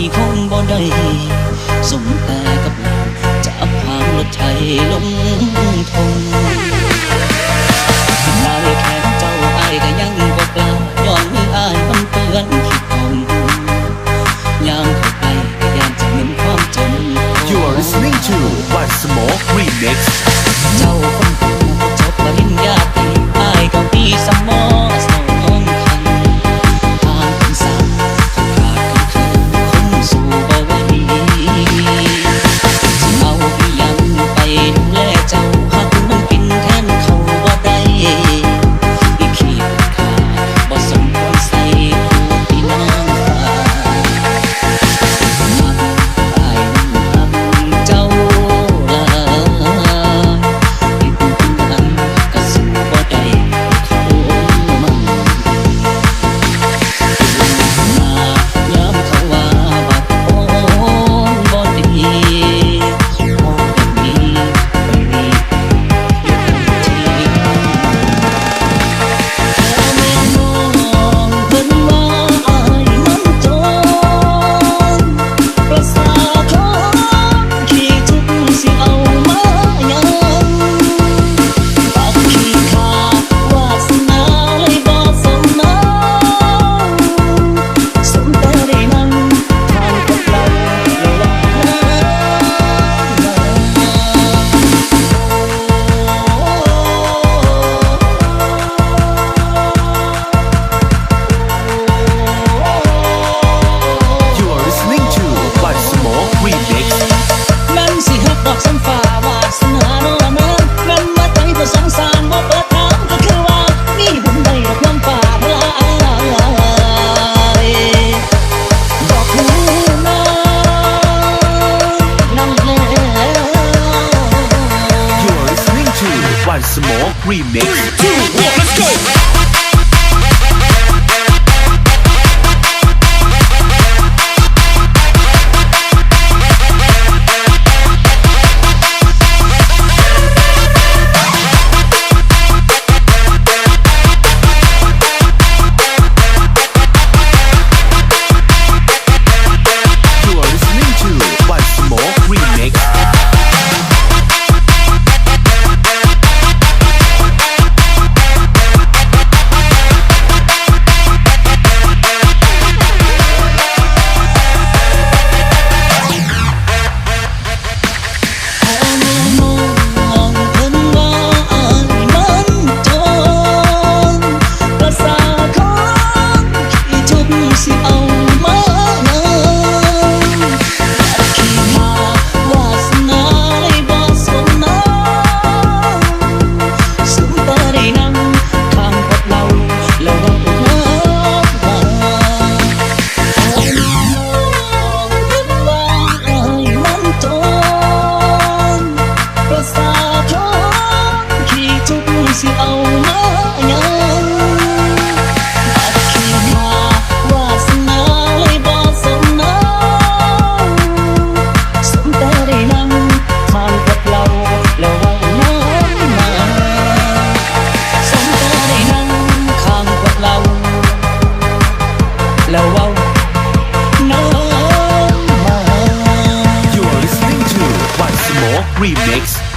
พี่คงบ่ได้สมแต่กับเราจะอับพางรถไทยลงทงถึงลายแค่เจ้าอายก็ยังบ่กล้าย้อนมีอายมันเตือนคิดตรงยามเข้าไปก็ยามจะเห็นความจน You are listening to Once More Remix เจ้าคน Dance More Remix 2 1 Let's go. Remix